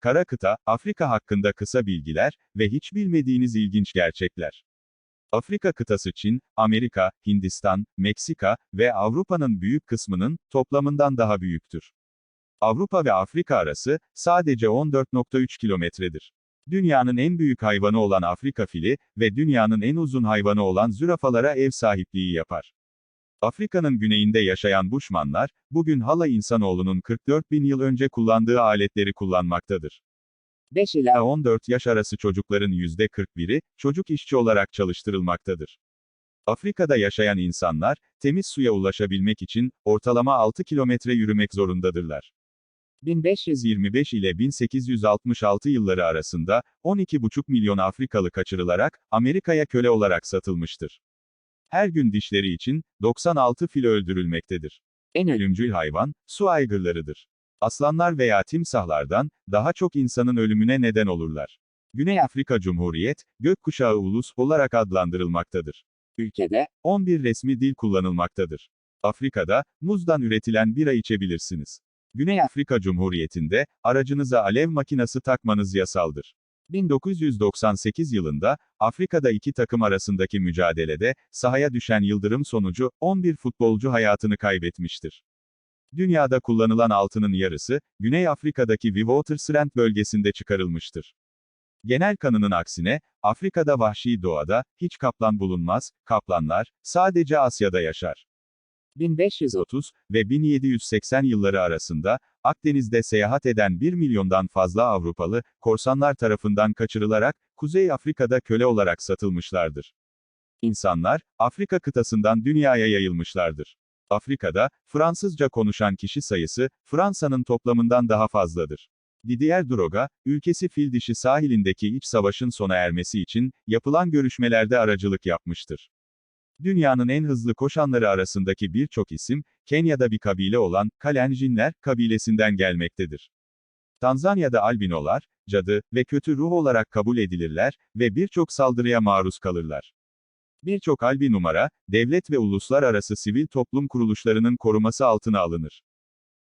Kara kıta, Afrika hakkında kısa bilgiler ve hiç bilmediğiniz ilginç gerçekler. Afrika kıtası Çin, Amerika, Hindistan, Meksika ve Avrupa'nın büyük kısmının toplamından daha büyüktür. Avrupa ve Afrika arası sadece 14.3 kilometredir. Dünyanın en büyük hayvanı olan Afrika fili ve dünyanın en uzun hayvanı olan zürafalara ev sahipliği yapar. Afrika'nın güneyinde yaşayan Buşmanlar, bugün hala insanoğlunun 44 bin yıl önce kullandığı aletleri kullanmaktadır. 5 ila 14 yaş arası çocukların %41'i, çocuk işçi olarak çalıştırılmaktadır. Afrika'da yaşayan insanlar, temiz suya ulaşabilmek için, ortalama 6 kilometre yürümek zorundadırlar. 1525 ile 1866 yılları arasında, 12,5 milyon Afrikalı kaçırılarak, Amerika'ya köle olarak satılmıştır. Her gün dişleri için, 96 fil öldürülmektedir. En ölümcül hayvan, su aygırlarıdır. Aslanlar veya timsahlardan, daha çok insanın ölümüne neden olurlar. Güney Afrika Cumhuriyet, gökkuşağı ulus olarak adlandırılmaktadır. Ülkede, 11 resmi dil kullanılmaktadır. Afrika'da, muzdan üretilen bira içebilirsiniz. Güney Afrika Cumhuriyeti'nde, aracınıza alev makinası takmanız yasaldır. 1998 yılında, Afrika'da iki takım arasındaki mücadelede, sahaya düşen yıldırım sonucu, 11 futbolcu hayatını kaybetmiştir. Dünyada kullanılan altının yarısı, Güney Afrika'daki Witwatersrand bölgesinde çıkarılmıştır. Genel kanının aksine, Afrika'da vahşi doğada, hiç kaplan bulunmaz, kaplanlar, sadece Asya'da yaşar. 1530 ve 1780 yılları arasında, Akdeniz'de seyahat eden 1 milyondan fazla Avrupalı, korsanlar tarafından kaçırılarak, Kuzey Afrika'da köle olarak satılmışlardır. İnsanlar, Afrika kıtasından dünyaya yayılmışlardır. Afrika'da, Fransızca konuşan kişi sayısı, Fransa'nın toplamından daha fazladır. Didier Droga, ülkesi fil dişi sahilindeki iç savaşın sona ermesi için, yapılan görüşmelerde aracılık yapmıştır. Dünyanın en hızlı koşanları arasındaki birçok isim, Kenya'da bir kabile olan, Kalenjinler, kabilesinden gelmektedir. Tanzanya'da albinolar, cadı ve kötü ruh olarak kabul edilirler ve birçok saldırıya maruz kalırlar. Birçok albi numara, devlet ve uluslararası sivil toplum kuruluşlarının koruması altına alınır.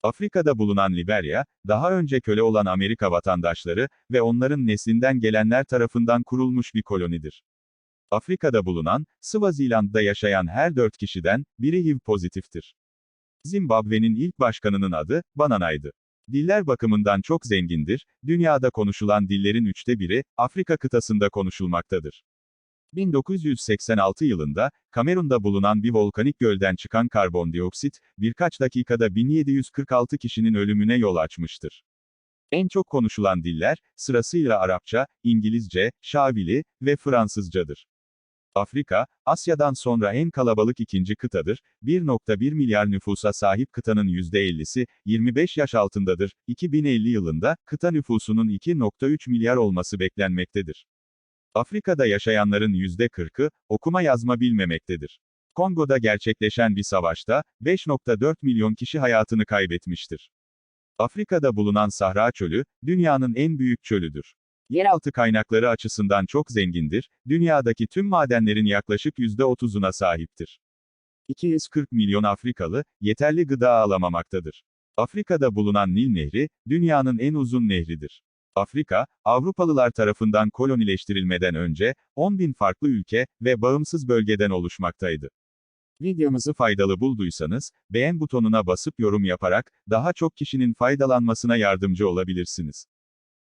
Afrika'da bulunan Liberya, daha önce köle olan Amerika vatandaşları ve onların neslinden gelenler tarafından kurulmuş bir kolonidir. Afrika'da bulunan, Swaziland'da yaşayan her dört kişiden, biri HIV pozitiftir. Zimbabwe'nin ilk başkanının adı, Banana'ydı. Diller bakımından çok zengindir, dünyada konuşulan dillerin üçte biri, Afrika kıtasında konuşulmaktadır. 1986 yılında, Kamerun'da bulunan bir volkanik gölden çıkan karbondioksit, birkaç dakikada 1746 kişinin ölümüne yol açmıştır. En çok konuşulan diller, sırasıyla Arapça, İngilizce, Şavili ve Fransızcadır. Afrika, Asya'dan sonra en kalabalık ikinci kıtadır, 1.1 milyar nüfusa sahip kıtanın %50'si, 25 yaş altındadır. 2050 yılında, kıta nüfusunun 2.3 milyar olması beklenmektedir. Afrika'da yaşayanların %40'ı, okuma yazma bilmemektedir. Kongo'da gerçekleşen bir savaşta, 5.4 milyon kişi hayatını kaybetmiştir. Afrika'da bulunan Sahra Çölü, dünyanın en büyük çölüdür. Yeraltı kaynakları açısından çok zengindir, dünyadaki tüm madenlerin yaklaşık %30'una sahiptir. 240 milyon Afrikalı, yeterli gıda alamamaktadır. Afrika'da bulunan Nil Nehri, dünyanın en uzun nehridir. Afrika, Avrupalılar tarafından kolonileştirilmeden önce, 10 bin farklı ülke ve bağımsız bölgeden oluşmaktaydı. Videomuzu faydalı bulduysanız, beğen butonuna basıp yorum yaparak, daha çok kişinin faydalanmasına yardımcı olabilirsiniz.